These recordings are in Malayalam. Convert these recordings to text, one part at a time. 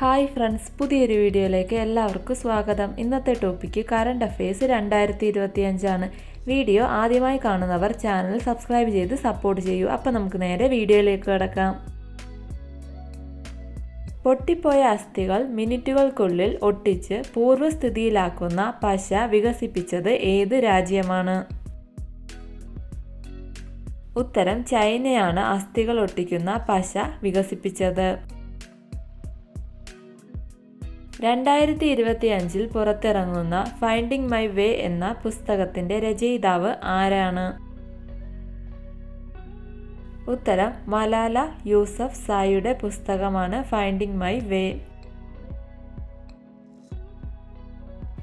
ഹായ് ഫ്രണ്ട്സ് പുതിയൊരു വീഡിയോയിലേക്ക് എല്ലാവർക്കും സ്വാഗതം. ഇന്നത്തെ ടോപ്പിക്ക് കറണ്ട് അഫയേഴ്സ് രണ്ടായിരത്തി ഇരുപത്തി അഞ്ചാണ് വീഡിയോ ആദ്യമായി കാണുന്നവർ ചാനൽ സബ്സ്ക്രൈബ് ചെയ്ത് സപ്പോർട്ട് ചെയ്യൂ. അപ്പോൾ നമുക്ക് നേരെ വീഡിയോയിലേക്ക് കിടക്കാം. പൊട്ടിപ്പോയ അസ്ഥികൾ മിനിറ്റുകൾക്കുള്ളിൽ ഒട്ടിച്ച് പൂർവസ്ഥിതിയിലാക്കുന്ന പശ വികസിപ്പിച്ചത് ഏത് രാജ്യമാണ്? ഉത്തരം ചൈനയാണ് അസ്ഥികൾ ഒട്ടിക്കുന്ന പശ വികസിപ്പിച്ചത്. രണ്ടായിരത്തി ഇരുപത്തി അഞ്ചിൽ പുറത്തിറങ്ങുന്ന ഫൈൻഡിങ് മൈ വേ എന്ന പുസ്തകത്തിന്റെ രചയിതാവ് ആരാണ്? ഉത്തരം മലാല യൂസഫ് സായിയുടെ പുസ്തകമാണ് ഫൈൻഡിങ് മൈ വേ.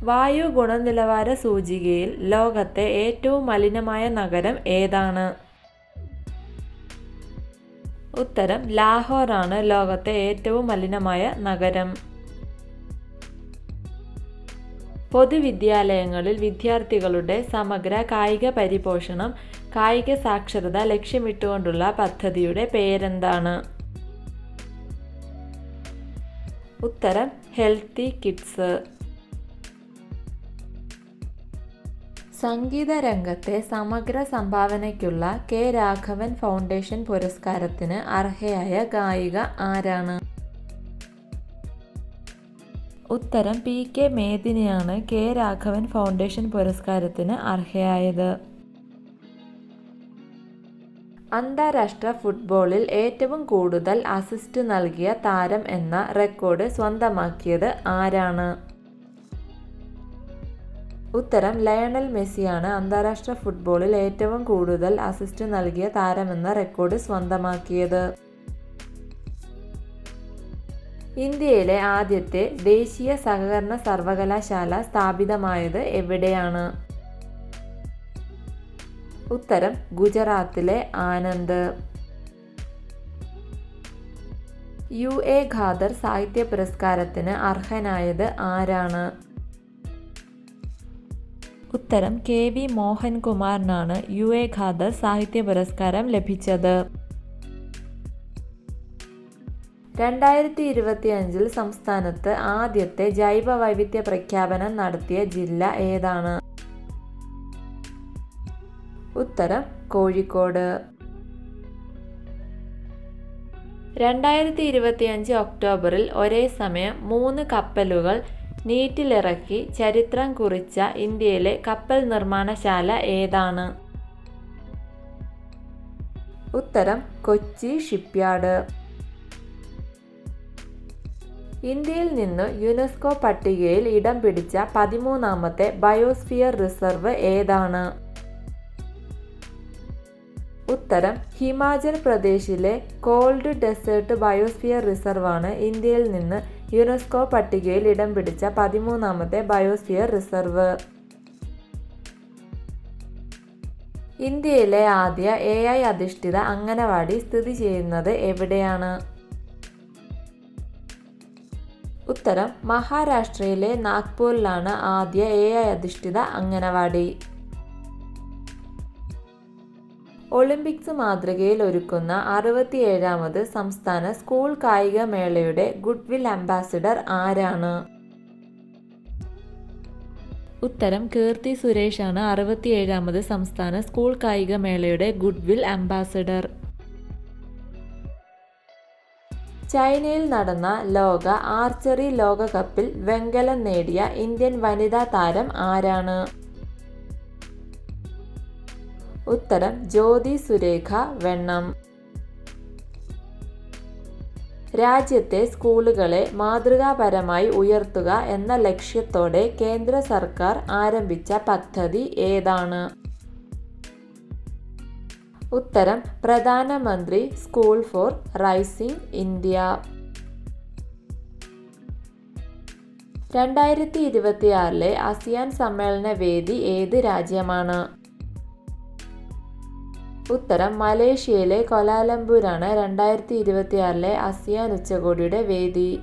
വായു ഗുണനിലവാര സൂചികയിൽ ലോകത്തെ ഏറ്റവും മലിനമായ നഗരം ഏതാണ്? ഉത്തരം ലാഹോറാണ് ലോകത്തെ ഏറ്റവും മലിനമായ നഗരം. പൊതുവിദ്യാലയങ്ങളിൽ വിദ്യാർത്ഥികളുടെ സമഗ്ര കായിക പരിപോഷണം കായിക സാക്ഷരത ലക്ഷ്യമിട്ടുകൊണ്ടുള്ള പദ്ധതിയുടെ പേരെന്താണ്? ഉത്തരം ഹെൽത്തി കിഡ്സ്. സംഗീത രംഗത്തെ സമഗ്ര സംഭാവനയ്ക്കുള്ള കെ രാഘവൻ ഫൗണ്ടേഷൻ പുരസ്കാരത്തിന് അർഹയായ ഗായിക ആരാണ്? ഉത്തരം പി കെ മേദിനിയാണ് കെ രാഘവൻ ഫൗണ്ടേഷൻ പുരസ്കാരത്തിന് അർഹയായത്. അന്താരാഷ്ട്ര ഫുട്ബോളിൽ ഏറ്റവും കൂടുതൽ അസിസ്റ്റ് നൽകിയ താരം എന്ന റെക്കോർഡ് സ്വന്തമാക്കിയത് ആരാണ്? ഉത്തരം ലയണൽ മെസ്സിയാണ് അന്താരാഷ്ട്ര ഫുട്ബോളിൽ ഏറ്റവും കൂടുതൽ അസിസ്റ്റ് നൽകിയ താരമെന്ന റെക്കോർഡ് സ്വന്തമാക്കിയത്. ഇന്ത്യയിലെ ആദ്യത്തെ ദേശീയ സഹകരണ സർവകലാശാല സ്ഥാപിതമായത് എവിടെയാണ്? ഉത്തരം ഗുജറാത്തിലെ ആനന്ദ്. യു എ ഖാദർ സാഹിത്യ പുരസ്കാരത്തിന് അർഹനായത് ആരാണ്? ഉത്തരം കെ വി മോഹൻകുമാറിനാണ് യു എ ഖാദർ സാഹിത്യ പുരസ്കാരം ലഭിച്ചത്. രണ്ടായിരത്തി ഇരുപത്തി അഞ്ചിൽ സംസ്ഥാനത്ത് ആദ്യത്തെ ജൈവ വൈവിധ്യ പ്രഖ്യാപനം നടത്തിയ ജില്ല ഏതാണ്? ഉത്തരം കോഴിക്കോട്. രണ്ടായിരത്തി ഇരുപത്തി അഞ്ച് ഒക്ടോബറിൽ ഒരേ സമയം മൂന്ന് കപ്പലുകൾ നീറ്റിലിറക്കി ചരിത്രം കുറിച്ച ഇന്ത്യയിലെ കപ്പൽ നിർമ്മാണശാല ഏതാണ്? ഉത്തരം കൊച്ചി ഷിപ്പ്യാർഡ്. ഇന്ത്യയിൽ നിന്ന് യുനെസ്കോ പട്ടികയിൽ ഇടം പിടിച്ച പതിമൂന്നാമത്തെ ബയോസ്ഫിയർ റിസർവ് ഏതാണ്? ഉത്തരം ഹിമാചൽ പ്രദേശിലെ കോൾഡ് ഡെസേർട്ട് ബയോസ്ഫിയർ റിസർവാണ് ഇന്ത്യയിൽ നിന്ന് യുനെസ്കോ പട്ടികയിൽ ഇടം പിടിച്ച പതിമൂന്നാമത്തെ ബയോസ്ഫിയർ റിസർവ്. ഇന്ത്യയിലെ ആദ്യ എ ഐ അധിഷ്ഠിത അംഗനവാടി സ്ഥിതി ചെയ്യുന്നത് എവിടെയാണ്? ഉത്തരം മഹാരാഷ്ട്രയിലെ നാഗ്പൂരിലാണ് ആദ്യ എ ഐ അധിഷ്ഠിത അംഗനവാടി. ഒളിമ്പിക്സ് മാതൃകയിൽ ഒരുക്കുന്ന അറുപത്തിയേഴാമത് സംസ്ഥാന സ്കൂൾ കായിക മേളയുടെ ഗുഡ്വിൽ അംബാസിഡർ ആരാണ്? ഉത്തരം കീർത്തി സുരേഷാണ് അറുപത്തിയേഴാമത് സംസ്ഥാന സ്കൂൾ കായിക മേളയുടെ ഗുഡ്വിൽ അംബാസിഡർ. ചൈനയിൽ നടന്ന ലോക ആർച്ചറി ലോകകപ്പിൽ വെങ്കലം നേടിയ ഇന്ത്യൻ വനിതാ താരം ആരാണ്? ഉത്തരം ജ്യോതി സുരേഖ വെണ്ണം. രാജ്യത്തെ സ്കൂളുകളെ മാതൃകാപരമായി ഉയർത്തുക എന്ന ലക്ഷ്യത്തോടെ കേന്ദ്ര സർക്കാർ ആരംഭിച്ച പദ്ധതി ഏതാണ്? ഉത്തരം പ്രധാനമന്ത്രി സ്കൂൾ ഫോർ റൈസിംഗ് ഇന്ത്യ. രണ്ടായിരത്തി ഇരുപത്തിയാറിലെ ആസിയാൻ സമ്മേളന വേദി ഏത് രാജ്യമാണ്? ഉത്തരം മലേഷ്യയിലെ കൊലാലംപൂരാണ് രണ്ടായിരത്തി ഇരുപത്തിയാറിലെ ആസിയാൻ ഉച്ചകോടിയുടെ വേദി.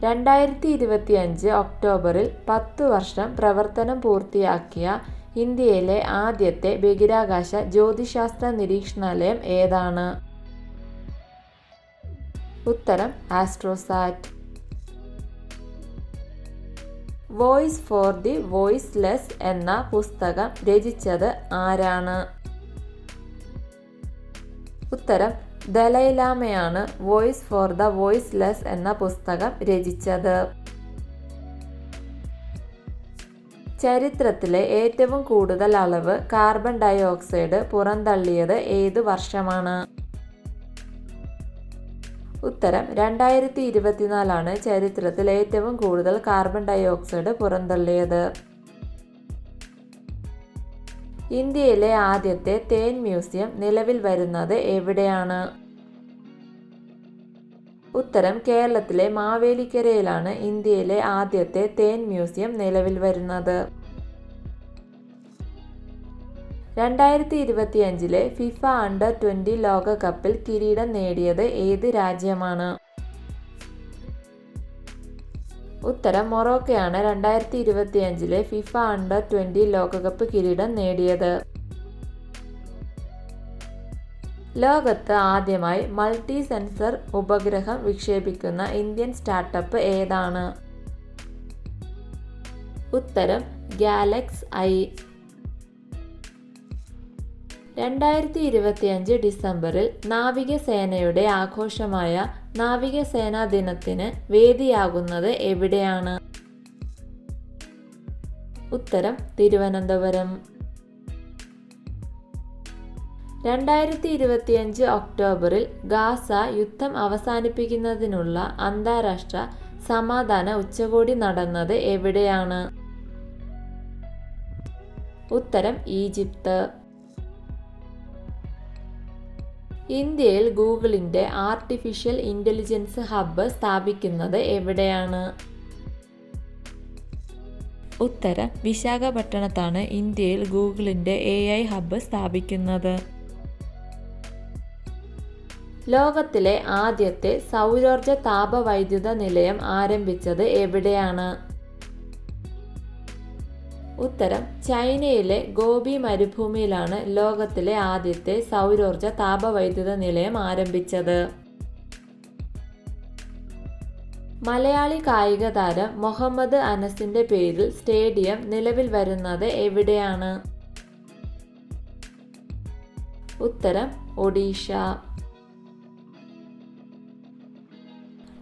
രണ്ടായിരത്തി ഇരുപത്തിയഞ്ച് ഒക്ടോബറിൽ പത്ത് വർഷം പ്രവർത്തനം പൂർത്തിയാക്കിയ ഇന്ത്യയിലെ ആദ്യത്തെ ബഹിരാകാശ ജ്യോതിശാസ്ത്ര നിരീക്ഷണാലയം ഏതാണ്? ഉത്തരം Astrosat. Voice for the voiceless എന്ന പുസ്തകം രചിച്ചത് ആരാണ്? ഉത്തരം ദലൈലാമയാണ് വോയിസ് ഫോർ ദ വോയിസ്ലെസ് എന്ന പുസ്തകം രചിച്ചത്. ചരിത്രത്തിലെ ഏറ്റവും കൂടുതൽ അളവ് കാർബൺ ഡൈ ഓക്സൈഡ് പുറന്തള്ളിയത് ഏത് വർഷമാണ്? ഉത്തരം രണ്ടായിരത്തി ഇരുപത്തിനാലാണ് ചരിത്രത്തിൽ ഏറ്റവും കൂടുതൽ കാർബൺ ഡൈ ഓക്സൈഡ് പുറന്തള്ളിയത്. ഇന്ത്യയിലെ ആദ്യത്തെ തേൻ മ്യൂസിയം നിലവിൽ വരുന്നത് എവിടെയാണ്? ഉത്തരം കേരളത്തിലെ മാവേലിക്കരയിലാണ് ഇന്ത്യയിലെ ആദ്യത്തെ തേൻ മ്യൂസിയം നിലവിൽ വരുന്നത്. രണ്ടായിരത്തി ഇരുപത്തിയഞ്ചിലെ ഫിഫ അണ്ടർ ട്വന്റി ലോകകപ്പിൽ കിരീടം നേടിയത് ഏത് രാജ്യമാണ്? ഉത്തരം മൊറോക്കയാണ്. രണ്ടായിരത്തി ഇരുപത്തിയഞ്ചിലെ ഫിഫ അണ്ടർ ട്വന്റി ലോകകപ്പ് കിരീടം നേടിയത്. ലോകത്ത് ആദ്യമായി മൾട്ടി സെൻസർ ഉപഗ്രഹം വിക്ഷേപിക്കുന്ന ഇന്ത്യൻ സ്റ്റാർട്ടപ്പ് ഏതാണ്? ഉത്തരം ഗാലക്സ് ഐ. രണ്ടായിരത്തി ഇരുപത്തിയഞ്ച് ഡിസംബറിൽ നാവികസേനയുടെ ആഘോഷമായ നാവികസേനാ ദിനത്തിന് വേദിയാകുന്നത് എവിടെയാണ്? ഉത്തരം തിരുവനന്തപുരം. രണ്ടായിരത്തി ഇരുപത്തിയഞ്ച് ഒക്ടോബറിൽ ഗാസ യുദ്ധം അവസാനിപ്പിക്കുന്നതിനുള്ള അന്താരാഷ്ട്ര സമാധാന ഉച്ചകോടി നടന്നത് എവിടെയാണ്? ഉത്തരം ഈജിപ്ത്. ഇന്ത്യയിൽ ഗൂഗിളിന്റെ ആർട്ടിഫിഷ്യൽ ഇന്റലിജൻസ് ഹബ്ബ് സ്ഥാപിക്കുന്നത് എവിടെയാണ്? ഉത്തരം വിശാഖപട്ടണത്താണ് ഇന്ത്യയിൽ ഗൂഗിളിന്റെ എ ഹബ്ബ് സ്ഥാപിക്കുന്നത്. ലോകത്തിലെ ആദ്യത്തെ സൗരോർജ താപവൈദ്യുത നിലയം ആരംഭിച്ചത് എവിടെയാണ്? ഉത്തരം ചൈനയിലെ ഗോപി മരുഭൂമിയിലാണ് ലോകത്തിലെ ആദ്യത്തെ സൗരോർജ താപവൈദ്യുത നിലയം ആരംഭിച്ചത്. മലയാളി കായിക താരം മുഹമ്മദ് അനസിന്റെ പേരിൽ സ്റ്റേഡിയം നിലവിൽ വരുന്നത് എവിടെയാണ്? ഉത്തരം ഒഡീഷ.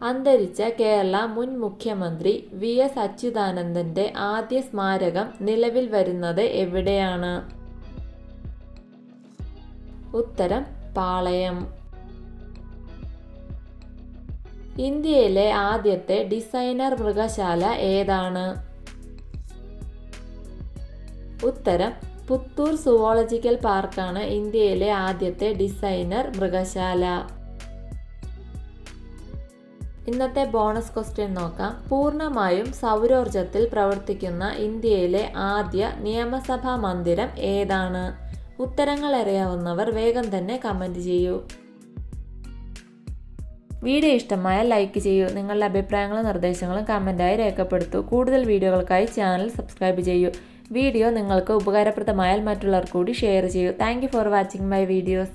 അന്തരിച്ച കേരള മുൻ മുഖ്യമന്ത്രി വി എസ് അച്യുതാനന്ദന്റെ ആദ്യ സ്മാരകം നിലവിൽ വരുന്നത് എവിടെയാണ്? ഉത്തരം പാളയം. ഇന്ത്യയിലെ ആദ്യത്തെ ഡിസൈനർ മൃഗശാല ഏതാണ്? ഉത്തരം പുത്തൂർ സുവോളജിക്കൽ പാർക്കാണ് ഇന്ത്യയിലെ ആദ്യത്തെ ഡിസൈനർ മൃഗശാല. ഇന്നത്തെ ബോണസ് ക്വസ്റ്റ്യൻ നോക്കാം. പൂർണമായും സൗരോർജത്തിൽ പ്രവർത്തിക്കുന്ന ഇന്ത്യയിലെ ആദ്യ നിയമസഭാ മന്ദിരം ഏതാണ്? ഉത്തരങ്ങൾ അറിയാവുന്നവർ വേഗം തന്നെ കമന്റ് ചെയ്യൂ. വീഡിയോ ഇഷ്ടമായ ലൈക്ക് ചെയ്യൂ. നിങ്ങളുടെ അഭിപ്രായങ്ങളും നിർദ്ദേശങ്ങളും കമന്റായി രേഖപ്പെടുത്തൂ. കൂടുതൽ വീഡിയോകൾക്കായി ചാനൽ സബ്സ്ക്രൈബ് ചെയ്യൂ. വീഡിയോ നിങ്ങൾക്ക് ഉപകാരപ്രദമായാൽ മറ്റുള്ളവർ കൂടി ഷെയർ ചെയ്യൂ. Thank for watching my videos.